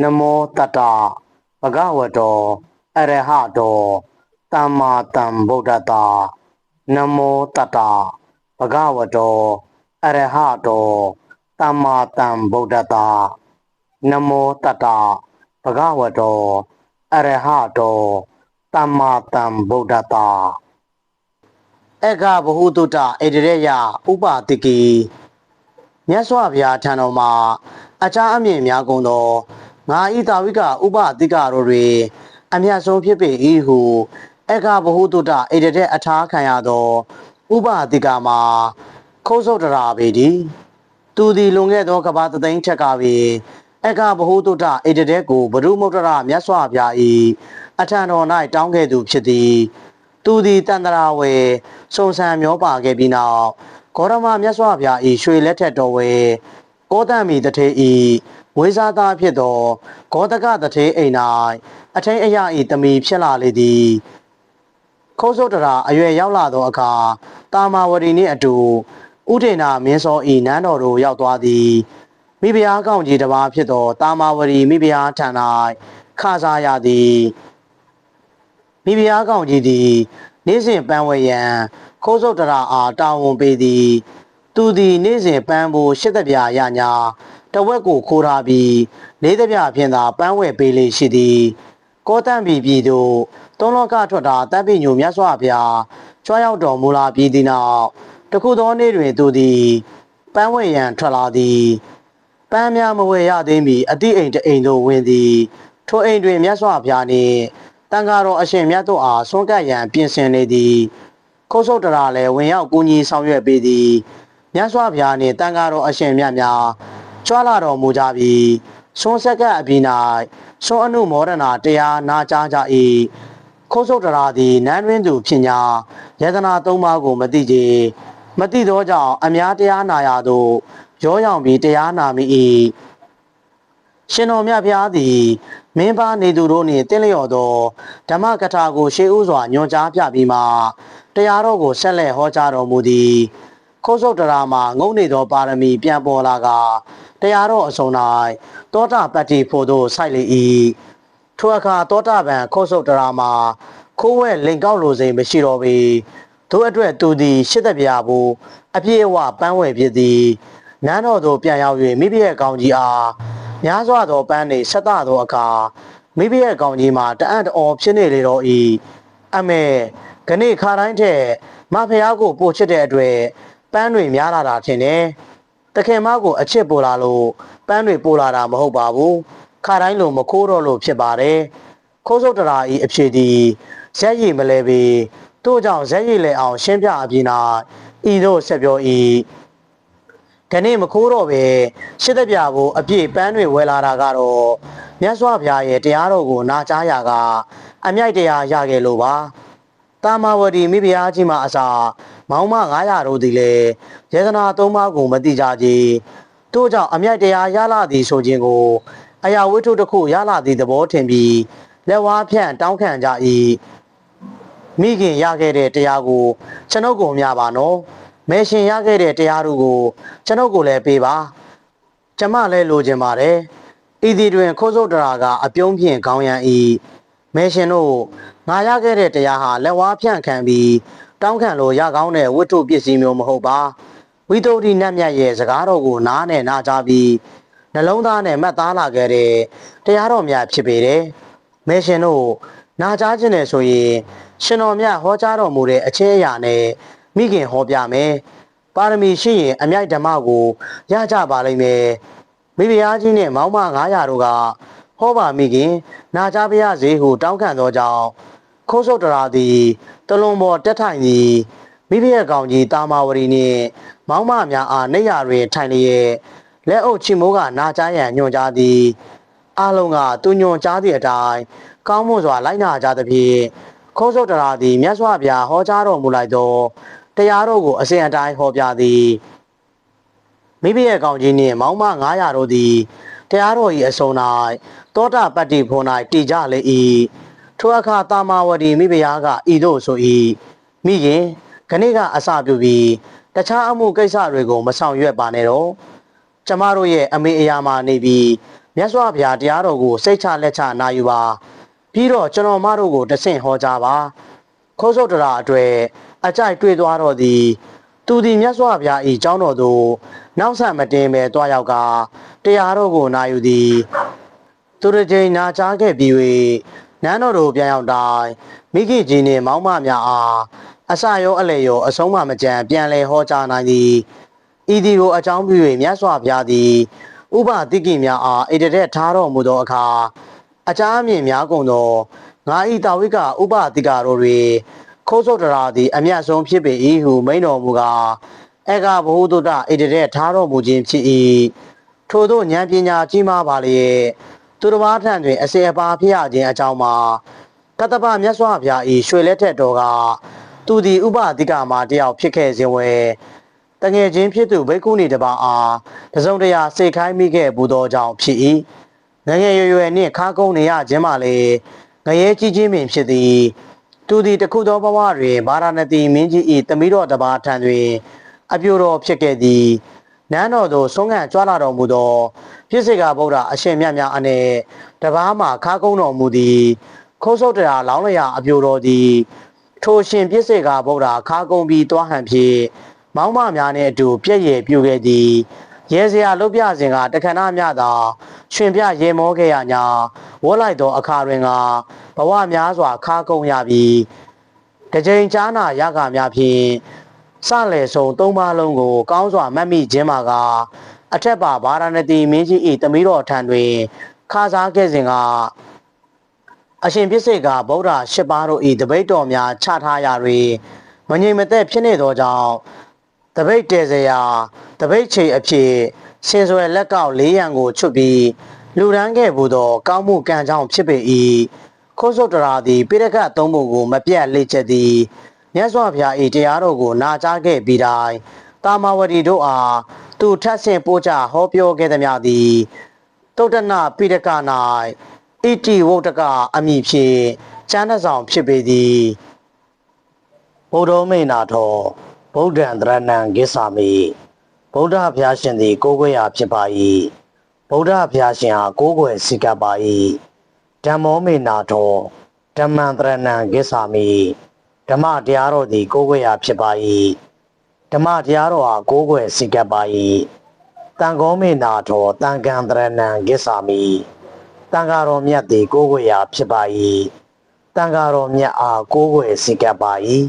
နမောတတ္တဘဂဝတောအရဟတောသမ္မာသမ္ဗုဒ္ဓတ္တနမောတတ္တဘဂဝတောအရဟတောသမ္မာသမ္ဗုဒ္ဓတ္တနမောတတ္တဘဂဝတောအရဟတောသမ္မာသမ္ဗုဒ္ဓတ္တအက္ခဗဟုတုတ္တဣတရေယဥပတိကိမြတ်စွာဘုရားထံတော်မှာအချားအမြင့်များကုန်သော ငါဤတာဝိကဥပတိကတို့တွင်အမြတ်ဆုံးဖြစ်ပေ၏ဟုအက္ခဗဟုတုတ္တဣတရေအထာခံရသောဥပတိကမှာခိုးဆုတ်တရာပေသည်သူသည်လွန်ခဲ့သောကဘာတသိန်းထက်ကပင်အက္ခဗဟုတုတ္တဣတရေကိုဘဒုမုဒ္ဒရာမြတ်စွာဘုရား၏အထံတော်၌တောင်းခဲ့သူဖြစ်သည်သူသည်တန်တရာဝေစုံစံမျောပါခဲ့ပြီးနောက်ဂေါရမမြတ်စွာဘုရား၏ရွှေလက်ထက်တော်ဝေကောတံမီတထေဤ ဝေဇာသားဖြစ်သောဂေါတကတထေအိမ်၌အထိန်အယဤတမီဖြစ်လာလေသည်ခိုးစုတ်တရာအရွယ်ရောက်လာသောအခါတာမာဝတီနှင့်အတူဥဒေနာမင်းစောဤနန်းတော်သို့ရောက်သွားသည်မိဖုရားကောင်းကြီးတစ်ပါးဖြစ်သောတာမာဝတီမိဖုရားထံ၌ခါစားရသည်မိဖုရားကောင်ကြီးသည်နေ့စဉ်ပန်းဝဲရန်ခိုးစုတ်တရာအားတာဝန်ပေးသည် သူသည်နေ့စဉ်ပန်းဖို့ရှစ်သက်ပြာရညာ တဝက်ကိုခိုးထားပြီးလေးသက်ပြာဖြင့်သာပန်းဝဲပေးလေရှိသည်ကောတန့်ပြည်ပြည်သို့သုံးလောကထွက်တာတပ်ပိညိုမြတ်စွာဘုရားကြွားရောက်တော်မူလာပြီးသည့်နောက်တခုသောနေ့တွင်သူသည်ပန်းဝဲရန်ထွက်လာသည်ပန်းများမဝယ်ရသေးမီအတိအိမ်တအိမ်သို့ဝင်သည်ထိုအိမ်တွင်မြတ်စွာဘုရားနှင့်တန်ဃာတော်အရှင်မြတ်တို့အားဆွန့်ကပ်ရန်ပြင်ဆင်နေသည်ခိုးဆုတ်တရာလည်းဝင်ရောက်ကူညီဆောင်ရွက်ပေးသည်မြတ်စွာဘုရားနှင့်တန်ဃာတော်အရှင်မြတ်များ ကြွာလာတော်မူကြပြီးဆွန့်ဆက်ကပ်အပြီး၌ဆွန့်အနုမောဒနာတရားနာကြားကြ၏ခိုးဆုတ်တရာသည်နန်းတွင်သူဖြစ်ညာယတနာသုံးပါးကိုမသိကြမသိသောကြောင့်အများတရားနာရသို့ရောရောင်ပြီးတရားနာမိ၏ရှင်တော်မြတ်ဖျားသည်မင်းပါနေသူတို့နှင့်တင့်လျော်သောဓမ္မကထာကို ရှေးဥစွာညွှန်ကြားပြပြီးမှတရားတော်ကိုဆက်လက်ဟောကြားတော်မူသည်ခိုးဆုတ်တရာမှာငုံနေသောပါရမီပြန်ပေါ်လာက တရားတော်အစုံ၌တောတာပတ္တိဖို့သို့ဆိုက်လေ၏ထိုအခါတောတာပံခိုးဆုတ်တရာမှာခိုးဝဲလင်ကောက်လိုစိမ်မရှိတော့ပေတို့အတွက်သူသည်ရှစ်သက်ပြားဘူးအပြည့်အဝပန်းဝယ်ဖြစ်သည်နန်းတော်သို့ပြန်ရောက်၍မိဖုရဲ့ကောင်းကြီးအားများစွာသောပန်းနှင့်ဆက်သသောအခါမိဖုရဲ့ကောင်းကြီးမှာတအံ့တော် ဖြစ်နေလေတော့၏အမေခဏခါတိုင်းထက်မဖះကိုပို့ချစ်တဲ့အတွက်ပန်းတွေများလာတာထင်တယ် တခင်မကိုအချစ်ပို့လာလို့ပန်းတွေပို့လာတာမဟုတ်ပါဘူးခါတိုင်းလိုမခိုးတော့လို့ဖြစ်ပါတယ်ခိုးစုတ်တရာဤအဖြစ်သည်ရက်ရည်မလဲပေတို့ကြောင့်ရက်ရည်လဲအောင် ရှင်းပြအပြီး၌ဤတို့ဆက်ပြော၏ခနေ့မခိုးတော့ပဲရှစ်သက်ပြကိုအပြည့်ပန်းတွေဝယ်လာတာကတော့မြတ်စွာဘုရားရဲ့တရားတော်ကိုနာကြားရာကအမြိုက်တရားရခဲ့လို့ပါတာမာဝတီမိဖုရားကြီးမှအစာ မောင်မ900တို့သည်လည်းယေသနာသုံးပါးကိုမတိကြကြတို့ကြောင့်အမြိုက်တရားရလာသည်ဆိုခြင်းကိုအရာဝတ္ထုတစ်ခုရလာသည့်သဘောထင်ပြီးလက်ဝါးဖြန့်တောင်းခံကြ၏မိခင်ရခဲ့တဲ့တရားကိုကျွန်ုပ်ကိုမြပါနော်မဲရှင်ရခဲ့တဲ့တရားတို့ကိုကျွန်ုပ်ကိုလည်းပေးပါကျမလည်းလိုချင်ပါတယ်ဤသည်တွင်ခိုးစုတ်တရာကအပြုံးဖြင့်ခေါင်းရန်၏မဲရှင်တို့ငါရခဲ့တဲ့တရားဟာလက်ဝါးဖြန့်ခံပြီး တောင်းခံလို့ရကောင်းတဲ့ဝတ္ထုပစ္စည်းမျိုးမဟုတ်ပါဝိသုဒ္ဓိနတ်မြတ်ရဲ့စကားတော်ကိုနားနဲ့နားကြားပြီးနှလုံးသားနဲ့မှတ်သားလာခဲ့တဲ့တရားတော်များဖြစ်ပေတယ်မဲရှင်တို့နာကြားခြင်းနဲ့ဆိုရင်ရှင်တော်မြတ်ဟောကြားတော်မူတဲ့အချင်းအရာနဲ့မိခင်ဟောပြမယ်ပါရမီရှိရင်အမြိုက်ဓမ္မကိုရကြပါလိမ့်မယ်မိဖုရားကြီးနဲ့မောင်မ900တို့ကဟောပါမိခင် နာကြားပါရစေဟုတောင်းခံသောကြောင့် ခိုးဆုတ်တရာသည်တလွန်ပေါ်တက်ထိုင်သည်မိဖုရဲ့ကောင်ကြီးတာမာဝရီနှင့် မောင်မများအားနေရတွင်ထိုင်လျက်လက်အုပ်ချီမိုးကနာကြားရန်ညွှန်ကြားသည်အလုံးကသူညွှန်ကြားသည့်အတိုင်းကောင်းမွန်စွာလိုက်နာကြသဖြင့်ခိုးဆုတ်တရာသည်မြတ်စွာဘုရားဟောကြားတော်မူလိုက်သောတရားတော်ကိုအစဉ်အတိုင်းဟောပြသည်မိဖုရဲ့ကောင်ကြီးနှင့်မောင်မ900တို့သည်တရားတော်၏အစုံ၌တောတာပတ္တိဖို့၌တည်ကြလေ၏ ထိုအခါတာမာဝတီမိဖုရားကဤသို့ဆို၏မိခင်ခဏကအစပြုပြီးတခြားအမှုကိစ္စတွေကိုမဆောင်ရွက်ပါနဲ့တော့ကျမတို့ရဲ့အမေအရာမှနေပြီးမြတ်စွာဘုရားတရားတော်ကိုစိတ်ချလက်ချနာယူပါပြီးတော့ကျွန်တော်မတို့ကိုတဆင့်ဟောကြားပါခိုးစုတ်တရာအတွေ့အကြိုက်တွေ့သွားတော့သည်သူသည်မြတ်စွာဘုရား၏ကျောင်းတော်သို့နောက်ဆက်မတင်ပဲတွားရောက်ကတရားတော်ကိုနာယူသည်သူတစ်ချိန်နာကြားခဲ့ပြီး၍ နန်းတော်သို့ပြန်ရောက်တိုင်းမိခင်ကြီးနှင့်မောင်မများအားအစရောအလေရောအဆုံးမမကြံပြန်လဲဟောကြားနိုင်သည်ဤဒီကိုအကြောင်းပြု၍မြတ်စွာဘုရားသည်ဥပတိကိများအားဣတရက်ထားတော်မူသောအခါအကြအမြင့်များကုန်သောငါဤတာဝိကဥပတိကတို့တွင်ခိုးစုတ်တရာသည်အမျက်ဆုံးဖြစ်ပေ၏ဟုမိန်တော်မူကားအေကဘဟုတုတဣတရက်ထားတော်မူခြင်းဖြစ်၏ထို့သောဉာဏ်ပညာကြီးမားပါလျက် သူတစ်ပါးထံတွင်အစေအပါဖြစ်ရခြင်းအကြောင်းမှာကတ္တပမြတ်စွာဘုရား၏ရွှေလက်ထက်တော်ကသူသည်ဥပတိကမှာတယောက်ဖြစ်ခဲ့ခြင်းဝယ်တငယ်ချင်းဖြစ်သူဘိက္ခုနီတစ်ပါးအားတစုံတရာစိတ်ခိုင်းမိခဲ့ဘူးသောကြောင့်ဖြစ်၏ငယ်ငယ်ရွယ်ရွယ်နှင့်ခါကုန်းနေရခြင်းမှလည်းငရဲကြီးချင်းပင်ဖြစ်သည်သူသည်တခုသောဘဝတွင်ဗာရာဏသီမင်းကြီး၏တမိတော်တစ်ပါးထံတွင် အပြိုတော်ဖြစ်ခဲ့သည် နန်းတော်သို့ဆုံးခံကြွလာတော်မူသောပြည့်စေကဗုဒ္ဓအရှင်မြတ်များအနက်တပားမှာခါကုန်းတော်မူသည်ခိုးဆုတ်တရားလောင်းလျာအပြိုတော်သည်ထိုရှင်ပြည့်စေကဗုဒ္ဓခါကုန်းပြီးတွားဟန်ဖြင့်မောင်းမများနှင့်အတူပြည့်ရည်ပြုခဲ့သည်ရဲစရာလုတ်ပြစဉ်ကတခဏမြသာရှင်ပြရေမောခဲ့ရညာဝတ်လိုက်သောအခါတွင်ကဘဝများစွာခါကုန်းရပြီးတကြိမ်ကြားနာရကများဖြင့် စလေဆုံးသုံးပါးလုံးကို ကောင်းစွာမှတ်မိခြင်းမှာကအထက်ပါဗာရာဏသီမင်းကြီး၏တမီးတော်ထံတွင်ခါစားခဲ့စဉ်ကအရှင်ပြစ္ဆေကဗုဒ္ဓရှစ်ပါးတို့၏တပိတ်တော်များချထားရာတွင်မငြိမ်မသက်ဖြစ်နေသောကြောင့်တပိတ်တဲစရာတပိတ်ချိန်အဖြစ်ရှင်စွယ်လက်ကောက်၄ရန်ကိုချွတ်ပြီးလူရန်ခဲ့ဘူးသော ကောင်းမှုကံကြောင့်ဖြစ်ပေ၏ခိုးစုတ်တရာသည်ပိရကတ်သုံးပုံကိုမပြတ်လေ့ချက်သည် မြတ်စွာဘုရား၏တရားတော်ကိုနာကြားခဲ့ပြီးတိုင်းတာမဝတီတို့အားသူထပ်ဆင့်ပို့ချဟောပြောခဲ့သည်များသည်တုတ်တနပိရက၌ဣတိဝုတ်တကအမည်ဖြင့်ကျမ်းတစ်ဆောင်ဖြစ်ပေသည်ဗုဒ္ဓမိန်နာထောဗုဒ္ဓံတရဏံကိစ္ဆာမိဗုဒ္ဓဘုရားရှင်သည် ကိုးကွယ်ရာဖြစ်ပါ၏ဗုဒ္ဓဘုရားရှင်ဟာကိုးကွယ်စိကပ်ပါ၏ဓမ္မောမိန်နာထောဓမ္မံတရဏံကိစ္ဆာမိ ဓမ္မတရားတော်သည်ကိုးကွယ်ရာဖြစ်ပါ၏ဓမ္မတရားတော်ဟာကိုးကွယ်စိကပ်ပါ၏တန်ခောမိန်နာထောတန်ခံတရဏံကိစ္ဆာမိတန်ဃာတော်မြတ်သည်ကိုးကွယ်ရာဖြစ်ပါ၏တန်ဃာတော်မြတ်အားကိုးကွယ်စိကပ်ပါ၏